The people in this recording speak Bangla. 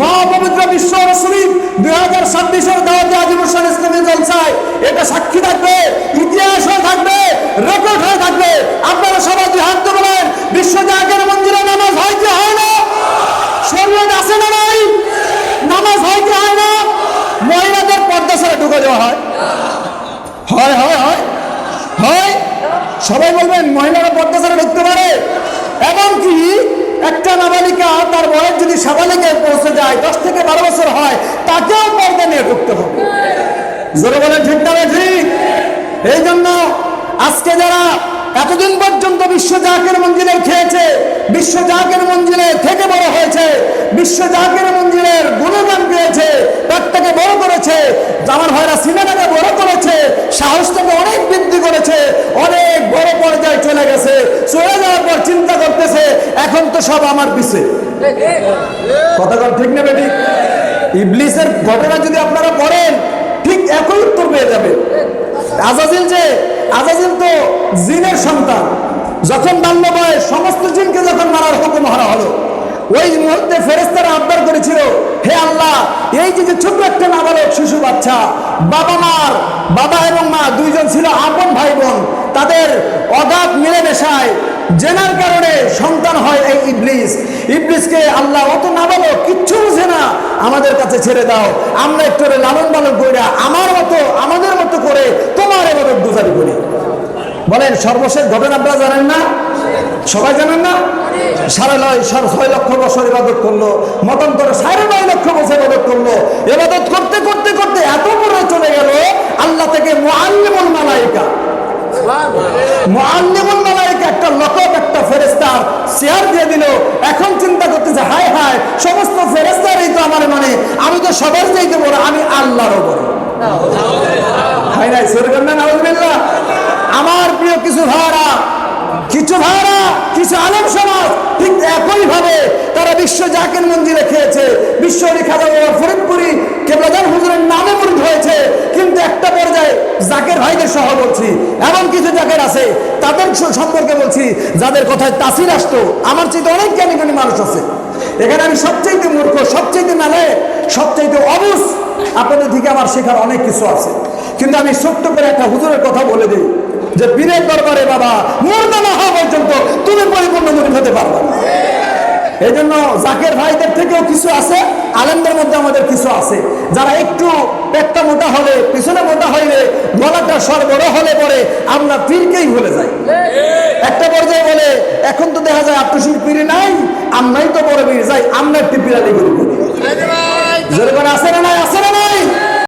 মহাপবিত্র বিশ্ব শরীফ দুই হাজার ছাব্বিশের দাওয়াতে আদিবাসী ইসলামী জলসায় এটা সাক্ষী থাকবে, ইতিহাস হয়ে থাকবে রেকর্ড হয়ে থাকবে। আপনারা সবাই দুই হাত বলেন, বিশ্ব জাগের মন্দিরে নামাজ হয় কি হয় না? শরীয়ত আছে না নাই? নামাজ হয় কি হয় না? মহিলাদের পর্দা ছাড়া ঢুকে দেওয়া হয়। হয় হয় হয় হয়। সবাই বলবেন, মহিলারা পর্দা ছাড়া ঢুকতে পারে। একটা নাবালিকা তার বয়স যদি সাবালিকায় পৌঁছে যায়, দশ থেকে বারো বছর হয়, তাকেও পর্দা নিয়ে ঢুকতে হবে। জোরে বলেন, ঠিক না ঠিক? এই জন্য আজকে যারা এতদিন পর্যন্ত বিশ্ব জাকের মঞ্জিলে খেয়েছে, বিশ্ব জাকের মঞ্জিলে থেকে বড় হয়েছে, বিশ্ব জাকের মঞ্জিলের গুণগান পেয়েছে, পেটটাকে বড় করেছে আমার ভাইরা সিনেমাকে বড় করেছে সাহসটাকে অনেক বৃদ্ধি করেছে, অনেক বড় পর্যায়ে চলে গেছে, চলে যাওয়ার পর চিন্তা করতেছে এখন তো সব আমার পিছে। কথা ঠিক না বেটি? ইবলিসের ঘটনা যদি আপনারা পড়েন, ঠিক একই উত্তর পেয়ে যাবে। আজাজিল যে, আজাজিল তো জিনের সন্তান। যখন বাল্য বয়স, সমস্ত জিনকে যখন মারার হুকুম হারা হলো, ওই মুহূর্তে ফেরেস্তারা আবদার করেছিল, হে আল্লাহ, এই যে যে ছোট্ট একটা নাবালক শিশু বাচ্চা, বাবা মার, বাবা এবং মা দুইজন ছিল আপন ভাই বোন, তাদের অগাধ মিলেমিশায় জেনার কারণে সন্তান হয় এই ইবলিস ইবলিসকে আল্লাহ অত নাবালক কিচ্ছু বুঝে না। আমাদের কাছে ছেড়ে দাও আমরা একটু লালন পালন করি না আমার মতো আমাদের মতো করে তোমার এবার গুজারি করি। বলেন সর্বশেষ ঘটনা আপনারা জানেন না? সবাই জানেন না? সাড়ে নয় ছয় লক্ষ বছর ইবাদত করল মতন করে সাড়ে নয় লক্ষ বছর ইবাদত করল। ইবাদত করতে করতে করতে এত বড় চলে গেল আল্লাহ থেকে মুআল্লিমুল মালাইকা। মুআল্লিমুল শেয়ার দিয়ে দিল। এখন চিন্তা করতেছে, হায় হায়, সমস্ত ফেরেশতারই তো আমার মানে আমি তো সবার চাইতে বড়, আমি আল্লাহরও বড় হায় নাই সরকার না, নাউজুবিল্লাহ। আমার প্রিয় কিছু ভাড়া কিছু ভাড়া কিছু আলেম সমাজ, ঠিক একই ভাবে তারা বিশ্ব জাকের মন্দিরে খেয়েছে। বিশ্ব খাজা বাবা ফরিদপুরি কেবলাদার হুজুরের নামে মুরিদ হয়েছে। কিন্তু একটা পর্যায়ে জাকের ভাইদের সহ বলছি, এমন কিছু জাকের আছে, তাদের স- সম্পর্কে বলছি, যাদের কথায় তাসির আসতো, আমার চেয়ে অনেক জ্ঞানী জ্ঞানী মানুষ আছে। এখানে আমি সবচাইতে মূর্খ, সবচাইতে নালে সবচাইতে অবুজ, আপনাদের থেকে আমার শেখার অনেক কিছু আছে। কিন্তু আমি ছোট্ট করে একটা হুজুরের কথা বলে দিই, যে বীরের দরবারে বাবা মুর্দা না হওয়া পর্যন্ত তুমি পরিপূর্ণ মুরিদ হতে পারবে। এই জন্য জাকের ভাইদের থেকেও কিছু আছে, আলেমদের মধ্যে আমাদের কিছু আছে। যারা একটু পেটটা মোটা হলে পিছনে মোটা হইলে গলাটা সরবরাহ হলে পরে আমরা পীরকেই ভুলে যাই। একটা পর্যায়ে বলে এখন তো দেখা যায় আত্মসুর পীরে নাই আমরাই তো বড় পীর যাই আমরা একটি পিরালি করি। আছে না নাই আছে না নাই?